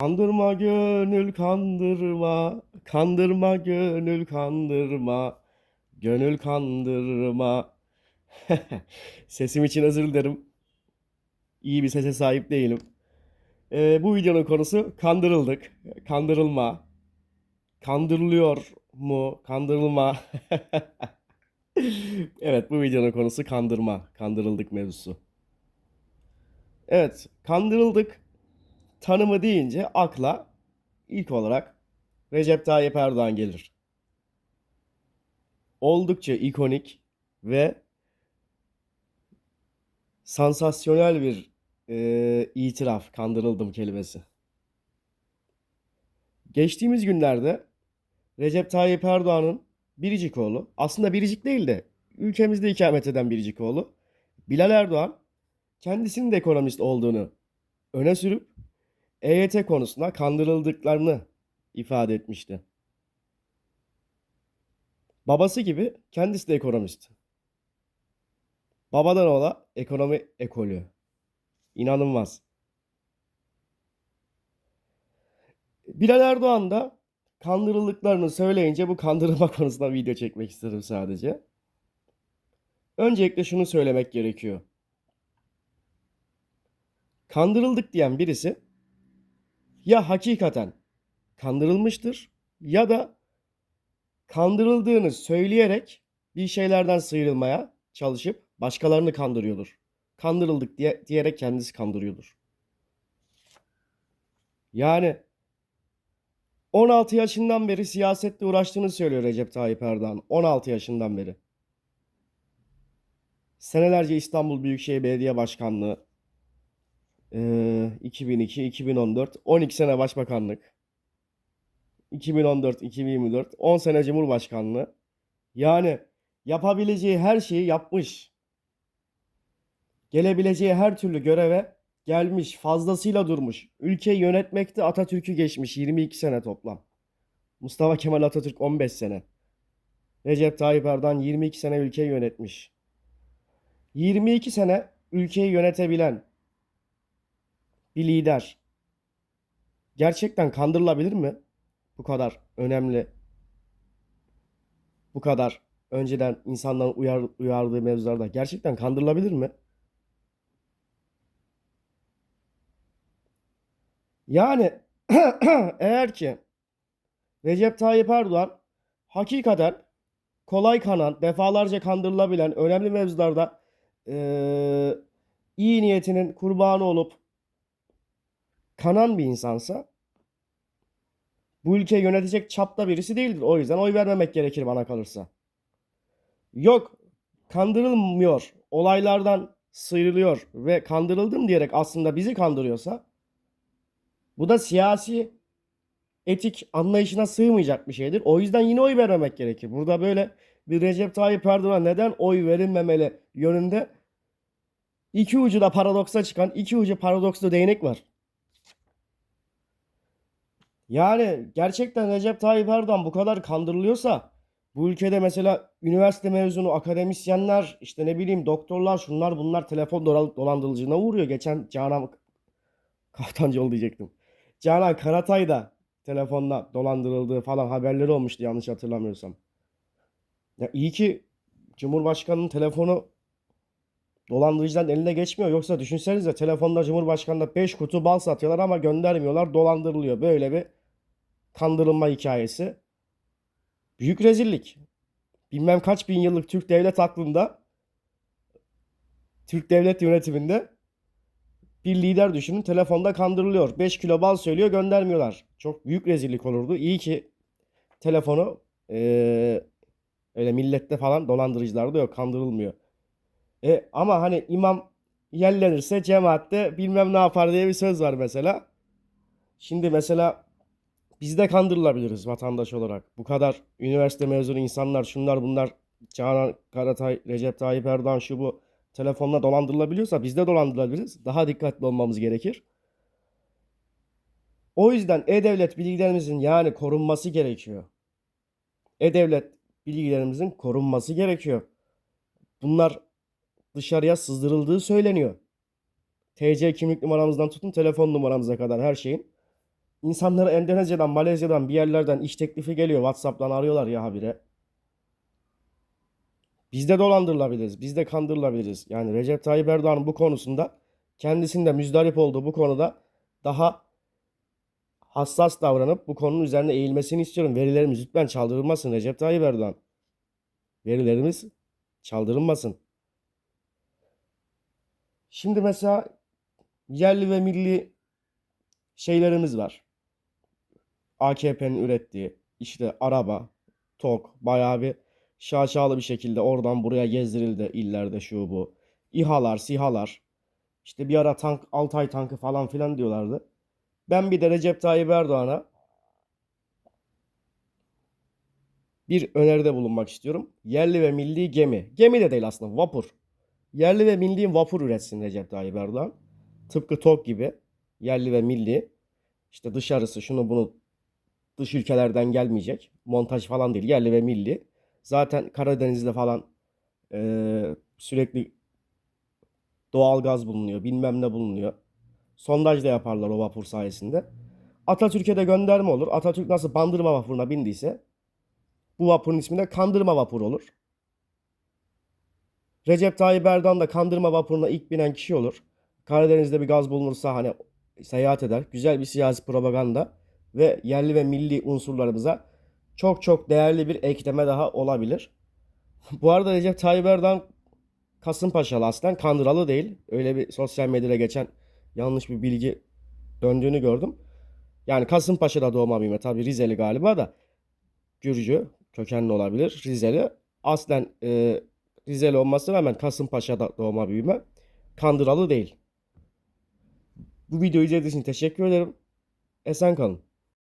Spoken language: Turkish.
Kandırma gönül kandırma, kandırma gönül kandırma, gönül kandırma. Sesim için özür dilerim. İyi bir sese sahip değilim. Ee, bu videonun konusu kandırıldık, kandırılma, kandırılıyor mu, kandırılma. Evet, bu videonun konusu kandırma, kandırıldık mevzusu. Evet, kandırıldık tanımı deyince akla ilk olarak Recep Tayyip Erdoğan gelir. Oldukça ikonik ve sansasyonel bir e, itiraf, kandırıldım kelimesi. Geçtiğimiz günlerde Recep Tayyip Erdoğan'ın biricik oğlu, aslında biricik değil de ülkemizde ikamet eden biricik oğlu, Bilal Erdoğan kendisinin de ekonomist olduğunu öne sürüp EYT konusunda kandırıldıklarını ifade etmişti. Babası gibi kendisi de ekonomist. Babadan oğla ekonomi ekolü. İnanılmaz. Bilal Erdoğan da kandırıldıklarını söyleyince bu kandırılma konusunda video çekmek istedim sadece. Öncelikle şunu söylemek gerekiyor. Kandırıldık diyen birisi ya hakikaten kandırılmıştır ya da kandırıldığını söyleyerek bir şeylerden sıyrılmaya çalışıp başkalarını kandırıyordur. Kandırıldık diye diyerek kendisi kandırıyordur. Yani 16 yaşından beri siyasetle uğraştığını söylüyor Recep Tayyip Erdoğan. 16 yaşından beri. Senelerce İstanbul Büyükşehir Belediye Başkanlığı, ee, 2002, 2014, 12 sene başbakanlık, 2014, 2024, 10 sene cumhurbaşkanlığı. Yani yapabileceği her şeyi yapmış. Gelebileceği her türlü göreve gelmiş, fazlasıyla durmuş. Ülkeyi yönetmekte Atatürk'ü geçmiş 22 sene toplam. Mustafa Kemal Atatürk 15 sene. Recep Tayyip Erdoğan 22 sene ülkeyi yönetmiş. 22 sene ülkeyi yönetebilen bir lider gerçekten kandırılabilir mi? Bu kadar önemli, bu kadar önceden insanların uyar, uyardığı mevzularda gerçekten kandırılabilir mi? Yani eğer ki Recep Tayyip Erdoğan hakikaten kolay kanan, defalarca kandırılabilen önemli mevzularda eee, iyi niyetinin kurbanı olup kanan bir insansa bu ülkeyi yönetecek çapta birisi değildir. O yüzden oy vermemek gerekir bana kalırsa. Yok kandırılmıyor, olaylardan sıyrılıyor ve kandırıldım diyerek aslında bizi kandırıyorsa bu da siyasi etik anlayışına sığmayacak bir şeydir. O yüzden yine oy vermemek gerekir. Burada böyle bir Recep Tayyip Erdoğan neden oy verilmemeli yönünde iki ucu da paradoksa çıkan iki ucu paradokslu değnek var. Yani gerçekten Recep Tayyip Erdoğan bu kadar kandırılıyorsa bu ülkede mesela üniversite mezunu akademisyenler işte ne bileyim doktorlar şunlar bunlar telefon dolan- dolandırıcılığına uğruyor. Geçen Canan Kaftancıoğlu diyecektim. Canan Karatay da telefonla dolandırıldığı falan haberleri olmuştu yanlış hatırlamıyorsam. Ya iyi ki Cumhurbaşkanının telefonu dolandırıcıların eline geçmiyor. Yoksa düşünsenize telefonda Cumhurbaşkanı'na 5 kutu bal satıyorlar ama göndermiyorlar dolandırılıyor. Böyle bir kandırılma hikayesi. Büyük rezillik. Bilmem kaç bin yıllık Türk devlet aklında Türk devlet yönetiminde bir lider düşünün telefonda kandırılıyor. 5 kilo bal söylüyor göndermiyorlar. Çok büyük rezillik olurdu. İyi ki telefonu eee, öyle millette falan dolandırıcılarda yok kandırılmıyor. E, ama hani imam yerlenirse cemaatte bilmem ne yapar diye bir söz var mesela. Şimdi mesela biz de kandırılabiliriz vatandaş olarak. Bu kadar üniversite mezunu insanlar şunlar bunlar Canan Karatay, Recep Tayyip Erdoğan şu bu telefonla dolandırılabiliyorsa biz de dolandırılabiliriz. Daha dikkatli olmamız gerekir. O yüzden e-devlet bilgilerimizin yani korunması gerekiyor. E-devlet bilgilerimizin korunması gerekiyor. Bunlar dışarıya sızdırıldığı söyleniyor. TC kimlik numaramızdan tutun telefon numaramıza kadar her şeyin insanlara Endonezya'dan, Malezya'dan bir yerlerden iş teklifi geliyor. WhatsApp'tan arıyorlar ya habire. Biz de dolandırılabiliriz. Biz de kandırılabiliriz. Yani Recep Tayyip Erdoğan'ın bu konusunda kendisinde müzdarip olduğu bu konuda daha hassas davranıp bu konunun üzerine eğilmesini istiyorum. Verilerimiz lütfen çaldırılmasın Recep Tayyip Erdoğan. Verilerimiz çaldırılmasın. Şimdi mesela yerli ve milli şeylerimiz var. AKP'nin ürettiği işte araba, TOK bayağı bir şaşalı bir şekilde oradan buraya gezdirildi illerde şu bu. İHA'lar, SİHA'lar. İşte bir ara tank, Altay tankı falan filan diyorlardı. Ben bir de Recep Tayyip Erdoğan'a bir öneride bulunmak istiyorum. Yerli ve milli gemi. Gemi de değil aslında vapur. Yerli ve milli vapur üretsin Recep Tayyip Erdoğan. Tıpkı TOK gibi. Yerli ve milli. İşte dışarısı şunu bunu dış ülkelerden gelmeyecek. Montaj falan değil. Yerli ve milli. Zaten Karadeniz'de falan eee, sürekli doğal gaz bulunuyor. Bilmem ne bulunuyor. Sondaj da yaparlar o vapur sayesinde. Atatürk'e de gönderme olur. Atatürk nasıl Bandırma vapuruna bindiyse bu vapurun ismi de Kandırma vapuru olur. Recep Tayyip Erdoğan da Kandırma vapuruna ilk binen kişi olur. Karadeniz'de bir gaz bulunursa hani seyahat eder. Güzel bir siyasi propaganda ve yerli ve milli unsurlarımıza çok çok değerli bir ekleme daha olabilir. Bu arada Recep Tayyip Erdoğan Kasımpaşalı aslen Kandıralı değil. Öyle bir sosyal medyada geçen yanlış bir bilgi döndüğünü gördüm. Yani Kasımpaşa'da doğma büyüme tabii Rizeli galiba da Gürcü kökenli olabilir. Rizeli. Aslen e, Rizeli olmasına rağmen Kasımpaşa'da doğma büyüme. Kandıralı değil. Bu videoyu izlediğiniz için teşekkür ederim. Esen kalın.